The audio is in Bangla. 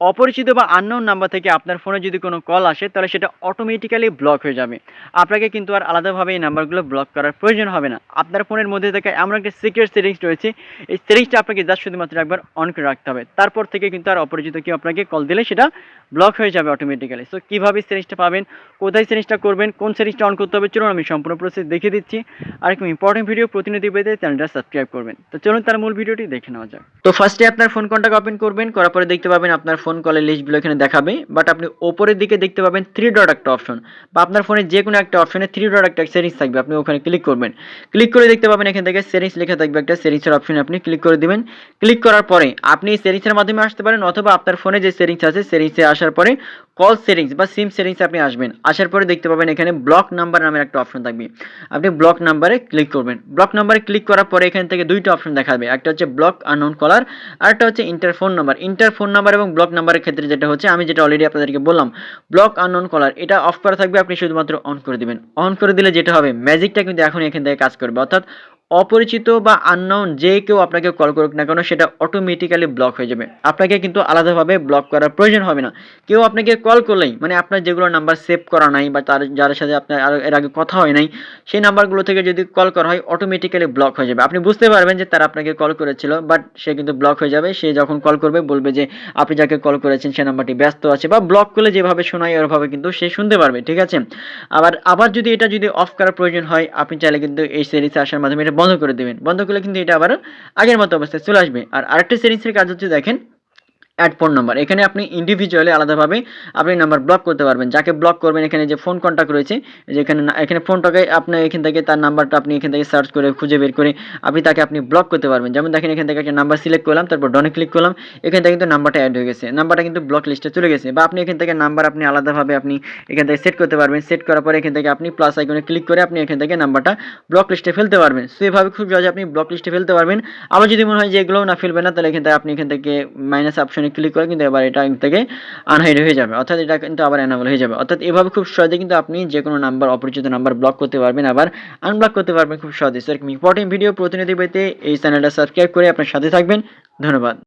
অপরিচিত বা আননোন নাম্বার থেকে আপনার ফোনে যদি কোনো কল আসে, তাহলে সেটা অটোমেটিক্যালি ব্লক হয়ে যাবে। আপনাকে কিন্তু আর আলাদাভাবে এই নাম্বারগুলো ব্লক করার প্রয়োজন হবে না। আপনার ফোনের মধ্যে থেকে এমন একটা সিক্রেট সেটিংস রয়েছে, এই সেটিংসটা আপনাকে জাস্ট শুধুমাত্র একবার অন করে রাখতে হবে। তারপর থেকে কিন্তু আর অপরিচিত কেউ আপনাকে কল দিলে সেটা ব্লক হয়ে যাবে অটোমেটিক্যালি সো কীভাবে সেটিংসটা পাবেন, কোথায় সেটিংসটা করবেন, কোন সেটিংসটা অন করতে হবে, চলুন আমি সম্পূর্ণ প্রসেস দেখিয়ে দিচ্ছি। আর একটু ইম্পর্টেন্ট ভিডিও প্রতিনিধি পেতে চ্যানেলটা সাবস্ক্রাইব করবেন। তো চলুন তার মূল ভিডিওটি দেখে নেওয়া যাক। তো ফার্স্টে আপনার ফোন কলটাকে ওপেন করবেন, করার পরে দেখতে পাবেন আপনার ফোন কলের লিস্টগুলো এখানে দেখাবে বাট আপনি ওপরের দিকে দেখতে পাবেন থ্রি ডট একটা অপশন বা আপনার ফোনে যে কোনো একটা অপশনে থ্রি ডট একটা সেটিংস থাকবে, আপনি ওখানে ক্লিক করবেন। ক্লিক করে দেখতে পাবেন এখান থেকে সেটিংস লেখা থাকবে একটা সেটিংসের অপশনে আপনি ক্লিক করে দিবেন। ক্লিক করার পরে আপনি সেটিংসের মাধ্যমে আসতে পারেন, অথবা আপনার ফোনে যে সেটিংস আছে সেটিংসে আসার পরে কল সেটিংস বা সিম সেটিংসে আপনি আসবেন। আসার পরে দেখতে পাবেন এখানে ব্লক নাম্বার নামের একটা অপশন থাকবে। আপনি ব্লক নাম্বারে ক্লিক করবেন। ব্লক নাম্বারে ক্লিক করার পরে এখান থেকে দুইটা অপশন দেখাবে। একটা হচ্ছে ব্লক আননোন কলার আর একটা হচ্ছে interphone number interphone number এবং ব্লক নাম্বারের ক্ষেত্রে যেটা হচ্ছে, আমি যেটা অলরেডি আপনাদেরকে বললাম ব্লক আননোন কলার এটা অফ করা থাকবে, আপনি শুধুমাত্র অন করে দিবেন। অন করে দিলে যেটা হবে ম্যাজিকটা কিন্তু এখন এখান থেকে কাজ করবে। অর্থাৎ অপরিচিত বা আননাউন যে কেউ আপনাকে কল করুক না কেন, সেটা অটোমেটিক্যালি ব্লক হয়ে যাবে। আপনাকে কিন্তু আলাদাভাবে ব্লক করার প্রয়োজন হবে না। কেউ আপনাকে কল করলেই মানে আপনার যেগুলো নাম্বার সেভ করা নাই বা তার, যার সাথে আপনার এর আগে কথা হয় নাই, সেই নাম্বারগুলো থেকে যদি কল করা হয় অটোমেটিক্যালি ব্লক হয়ে যাবে। আপনি বুঝতে পারবেন যে তারা আপনাকে কল করেছিল বাট সে কিন্তু ব্লক হয়ে যাবে। সে যখন কল করবে, বলবে যে আপনি যাকে কল করেছেন, সে নাম্বারটি ব্যস্ত আছে, বা ব্লক করলে যেভাবে শোনায় ওরভাবে কিন্তু সে শুনতে পারবে, ঠিক আছে? আবার আবার যদি এটা যদি অফ করার প্রয়োজন হয়, আপনি চাইলে কিন্তু এই সিরিজে আসার মাধ্যমে এটা বন্ধ করে দেবেন। বন্ধ করলে কিন্তু এটা আবার আগের মতো অবস্থায় চলে আসবে। আর আরেকটা সেটিংসের কাজ হচ্ছে দেখেন অ্যাড ফোন নাম্বার এখানে আপনি ইন্ডিভিজুয়ালি আলাদাভাবে আপনি নাম্বার ব্লক করতে পারবেন যাকে ব্লক করবেন এখানে যে ফোন কন্ট্যাক্ট রয়েছে যে এখানে ফোনটাকে আপনি এখান থেকে তার নাম্বারটা আপনি এখান থেকে সার্চ করে খুঁজে বের করে আপনি তাকে আপনি ব্লক করতে পারবেন যেমন দেখেন এখান থেকে একটা নাম্বার সিলেক্ট করলাম তারপর ডনে ক্লিক করলাম এখান থেকে কিন্তু নাম্বারটা অ্যাড হয়ে গেছে নাম্বারটা কিন্তু ব্লক লিস্টে চলে গেছে বা আপনি এখান থেকে নাম্বার আপনি আলাদাভাবে আপনি এখান থেকে সেট করতে পারবেন সেট করার পরে এখান থেকে আপনি প্লাস আইকনে ক্লিক করে আপনি এখান থেকে নাম্বারটা ব্লক লিস্টে ফেলতে পারবেন সো এভাবে খুব সহজে আপনি ব্লক লিস্টে ফেলতে পারবেন আবার যদি মনে হয় যে এগুলোও না ফেলবেন না তাহলে এখান থেকে আপনি এখান থেকে মাইনাস অপশনে ক্লিক করে কিন্তু এবার এটা এখান থেকে আনহাইড হয়ে যাবে। অর্থাৎ এটা কিন্তু আবার অ্যানাবল হয়ে যাবে। অর্থাৎ এভাবে খুব সহজে কিন্তু আপনি যে কোনো নাম্বার অপরিচিত নাম্বার ব্লক করতে পারবেন, আবার আনব্লক করতে পারবেন খুব সহজে। সেরকম ইম্পর্টেন্ট ভিডিও প্রতিনিধি পেতে এই চ্যানেলটা সাবস্ক্রাইব করে আপনার সাথে থাকবেন। ধন্যবাদ।